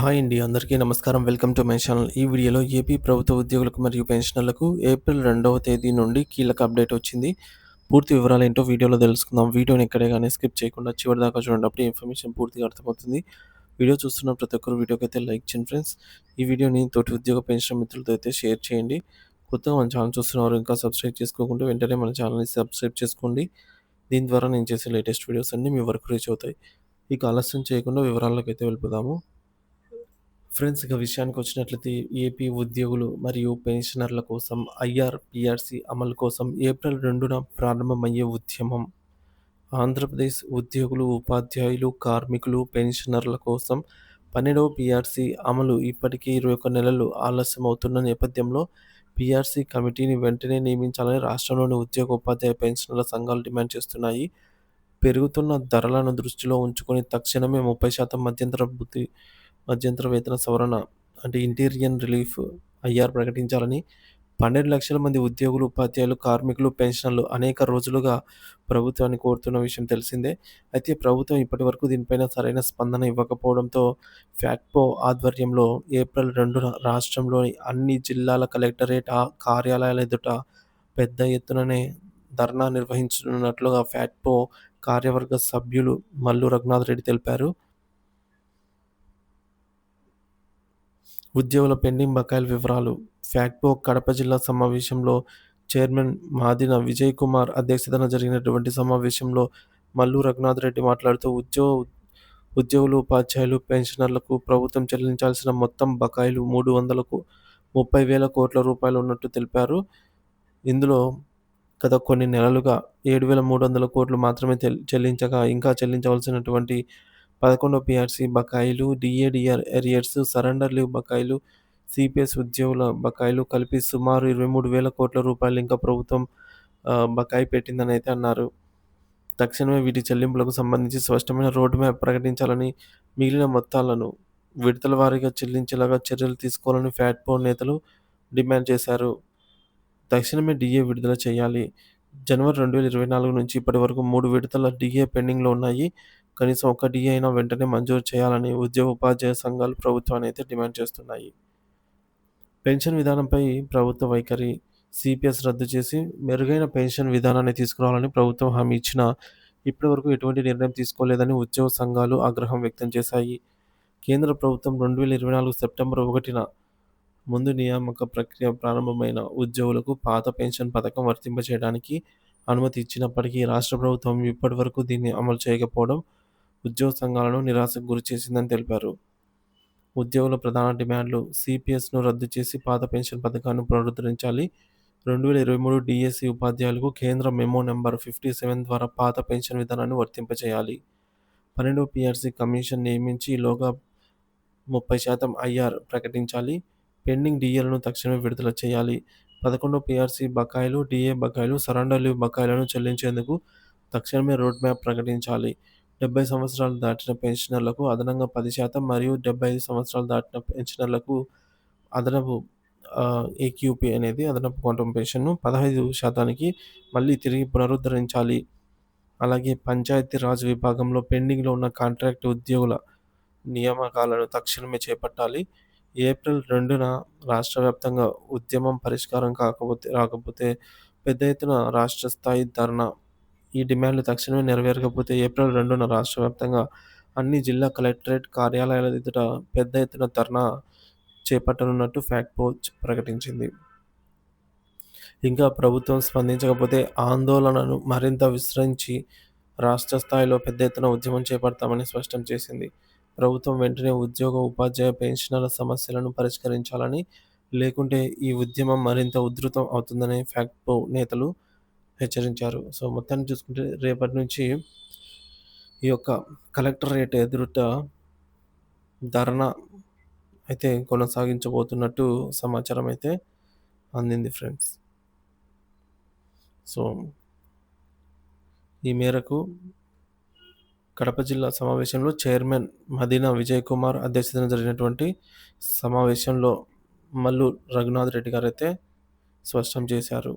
Hi అండి అందరికీ నమస్కారం. Welcome to my channel. ఈ వీడియోలో ఏపీ ప్రభుత్వ ఉద్యోగులకు మరియు పెన్షనర్లకు ఏప్రిల్ రెండవ తేదీ నుండి కీలక అప్డేట్ వచ్చింది. పూర్తి వివరాలు ఏంటో వీడియోలో తెలుసుకుందాం. వీడియోని ఎక్కడే కానీ స్కిప్ చేయకుండా చివరి దాకా చూడండి. అప్పుడు ఇన్ఫర్మేషన్ పూర్తిగా అర్థమవుతుంది. వీడియో చూస్తున్న ప్రతి ఒక్కరు వీడియోకి అయితే లైక్ చేయండి ఫ్రెండ్స్. ఈ వీడియోని తోటి ఉద్యోగ పెన్షన్ మిత్రులతో అయితే షేర్ చేయండి. కొత్తగా మన ఛానల్ చూస్తున్నవారు ఇంకా సబ్స్క్రైబ్ చేసుకోకుండా వెంటనే మన ఛానల్ని సబ్స్క్రైబ్ చేసుకోండి. దీని ద్వారా నేను చేసే లేటెస్ట్ వీడియోస్ అన్నీ మీ వరకు రీచ్ అవుతాయి. ఇక ఆలస్యం చేయకుండా వివరాల్లోకి అయితే వెళ్ళిపోదాము. ఫ్రెండ్స్ ఇక విషయానికి వచ్చినట్లయితే ఏపీ ఉద్యోగులు మరియు పెన్షనర్ల కోసం ఐఆర్పిఆర్సి అమలు కోసం ఏప్రిల్ రెండున ప్రారంభమయ్యే ఉద్యమం. ఆంధ్రప్రదేశ్ ఉద్యోగులు ఉపాధ్యాయులు కార్మికులు పెన్షనర్ల కోసం పన్నెండవ పిఆర్సీ అమలు ఇప్పటికే ఇరవై ఒక్క నెలలు ఆలస్యం అవుతున్న నేపథ్యంలో పిఆర్సీ కమిటీని వెంటనే నియమించాలని రాష్ట్రంలోని ఉద్యోగ ఉపాధ్యాయ పెన్షనర్ల సంఘాలు డిమాండ్ చేస్తున్నాయి. పెరుగుతున్న ధరలను దృష్టిలో ఉంచుకొని తక్షణమే ముప్పై శాతం మధ్యంతర బుద్ధి మధ్యంతర వేతన సవరణ అంటే ఇంటీరియన్ రిలీఫ్ ఐఆర్ ప్రకటించాలని పన్నెండు లక్షల మంది ఉద్యోగులు ఉపాధ్యాయులు కార్మికులు పెన్షన్లు అనేక రోజులుగా ప్రభుత్వాన్ని కోరుతున్న విషయం తెలిసిందే. అయితే ప్రభుత్వం ఇప్పటి వరకు దీనిపైన సరైన స్పందన ఇవ్వకపోవడంతో ఫ్యాక్పో ఆధ్వర్యంలో ఏప్రిల్ రెండున రాష్ట్రంలోని అన్ని జిల్లాల కలెక్టరేట్ కార్యాలయాల ఎదుట పెద్ద ఎత్తుననే ధర్నా నిర్వహించనున్నట్లుగా ఫ్యాక్పో కార్యవర్గ సభ్యులు మల్లు రఘునాథ్ రెడ్డి తెలిపారు. ఉద్యోగుల పెండింగ్ బకాయిల వివరాలు. ఫ్యాక్పో కడప జిల్లా సమావేశంలో చైర్మన్ మాదిన విజయ్ కుమార్ అధ్యక్షతన జరిగినటువంటి సమావేశంలో మల్లు రఘునాథ్ రెడ్డి మాట్లాడుతూ ఉద్యోగ ఉద్యోగులు ఉపాధ్యాయులు పెన్షనర్లకు ప్రభుత్వం చెల్లించాల్సిన మొత్తం బకాయిలు మూడు వందలకు ముప్పై వేల కోట్ల రూపాయలు ఉన్నట్టు తెలిపారు. ఇందులో గత కొన్ని నెలలుగా ఏడు వేల మూడు వందల కోట్లు మాత్రమే చెల్లించగా ఇంకా చెల్లించవలసినటువంటి పదకొండో పిఆర్సీ బకాయిలు DA DR arrears surrender leave బకాయిలు సిపిఎస్ ఉద్యోగుల బకాయిలు కలిపి సుమారు ఇరవై మూడు వేల కోట్ల రూపాయలు ఇంకా ప్రభుత్వం బకాయి పెట్టిందని అయితే అన్నారు. తక్షణమే వీటి చెల్లింపులకు సంబంధించి స్పష్టమైన రోడ్ మ్యాప్ ప్రకటించాలని మిగిలిన మొత్తాలను విడతల వారీగా చెల్లించేలాగా చర్యలు తీసుకోవాలని ఫ్యాట్ బోర్డ్ నేతలు డిమాండ్ చేశారు. తక్షణమే డిఏ విడుదల చేయాలి. జనవరి రెండు వేల ఇరవై నాలుగు నుంచి ఇప్పటి వరకు మూడు విడతల డిఏ పెండింగ్లో ఉన్నాయి. కనీసం ఒక డి అయినా వెంటనే మంజూరు చేయాలని ఉద్యోగ ఉపాధ్యాయ సంఘాలు ప్రభుత్వాన్ని అయితే డిమాండ్ చేస్తున్నాయి. పెన్షన్ విధానంపై ప్రభుత్వ వైఖరి సిపిఎస్ రద్దు చేసి మెరుగైన పెన్షన్ విధానాన్ని తీసుకురావాలని ప్రభుత్వం హామీ ఇచ్చిన ఇప్పటివరకు ఎటువంటి నిర్ణయం తీసుకోలేదని ఉద్యోగ సంఘాలు ఆగ్రహం వ్యక్తం చేశాయి. కేంద్ర ప్రభుత్వం రెండు వేల ఇరవై నాలుగు సెప్టెంబర్ ఒకటిన ముందు నియామక ప్రక్రియ ప్రారంభమైన ఉద్యోగులకు పాత పెన్షన్ పథకం వర్తింపచేయడానికి అనుమతి ఇచ్చినప్పటికీ రాష్ట్ర ప్రభుత్వం ఇప్పటి వరకు దీన్ని అమలు చేయకపోవడం ఉద్యోగ సంఘాలను నిరాశకు గురి చేసిందని తెలిపారు. ఉద్యోగుల ప్రధాన డిమాండ్లు సిపిఎస్ను రద్దు చేసి పాత పెన్షన్ పథకాన్ని పునరుద్ధరించాలి. రెండు వేల ఇరవై మూడు డిఎస్సి ఉపాధ్యాయులకు కేంద్ర మెమో నెంబర్ ఫిఫ్టీ సెవెన్ ద్వారా పాత పెన్షన్ విధానాన్ని వర్తింపచేయాలి పన్నెండవ పిఆర్సీ కమిషన్ నియమించి లోగా ముప్పై శాతం ఐఆర్ ప్రకటించాలి. పెండింగ్ డిఏలను తక్షణమే విడుదల చేయాలి. పదకొండవ పిఆర్సీ బకాయిలు డిఏ బకాయిలు సరెండర్ లీవ్ బకాయిలను చెల్లించేందుకు తక్షణమే రోడ్ మ్యాప్ ప్రకటించాలి. డెబ్బై సంవత్సరాలు దాటిన పెన్షనర్లకు అదనంగా పది శాతం మరియు డెబ్బై ఐదు సంవత్సరాలు దాటిన పెన్షనర్లకు అదనపు ఏక్యూపీ అనేది అదనపు క్వాంటం పెన్షన్ను పదహైదు శాతానికి మళ్ళీ తిరిగి పునరుద్ధరించాలి. అలాగే పంచాయతీ రాజ్ విభాగంలో పెండింగ్లో ఉన్న కాంట్రాక్ట్ ఉద్యోగుల నియామకాలను తక్షణమే చేపట్టాలి. ఏప్రిల్ రెండున రాష్ట్ర వ్యాప్తంగా ఉద్యమం పరిష్కారం కాకపోతే రాకపోతే పెద్ద ఎత్తున రాష్ట్ర స్థాయి ధర్నా ఈ డిమాండ్లు తక్షణమే నెరవేరకపోతే ఏప్రిల్ రెండున రాష్ట్ర వ్యాప్తంగా అన్ని జిల్లా కలెక్టరేట్ కార్యాలయాల ఎదుట పెద్ద ఎత్తున ధర్నా చేపట్టనున్నట్టు ఫ్యాక్ట్ పోచ్ ప్రకటించింది. ఇంకా ప్రభుత్వం స్పందించకపోతే ఆందోళనను మరింత విస్తరించి రాష్ట్ర స్థాయిలో పెద్ద ఎత్తున ఉద్యమం చేపడతామని స్పష్టం చేసింది. ప్రభుత్వం వెంటనే ఉద్యోగ ఉపాధ్యాయ పెన్షనర్ల సమస్యలను పరిష్కరించాలని లేకుంటే ఈ ఉద్యమం మరింత ఉధృతం అవుతుందని ఫ్యాక్ట్ నేతలు హెచ్చరించారు. సో మొత్తాన్ని చూసుకుంటే రేపటి నుంచి ఈ యొక్క కలెక్టరేట్ ఎదురుట ధర్నా అయితే కొనసాగించబోతున్నట్టు సమాచారం అయితే అందింది ఫ్రెండ్స్. సో ఈ మేరకు కడప జిల్లా సమావేశంలో చైర్మన్ మదీనా విజయ్ కుమార్ అధ్యక్షతన జరిగినటువంటి సమావేశంలో మల్లు రఘునాథ్ రెడ్డి గారు అయితే స్పష్టం చేశారు.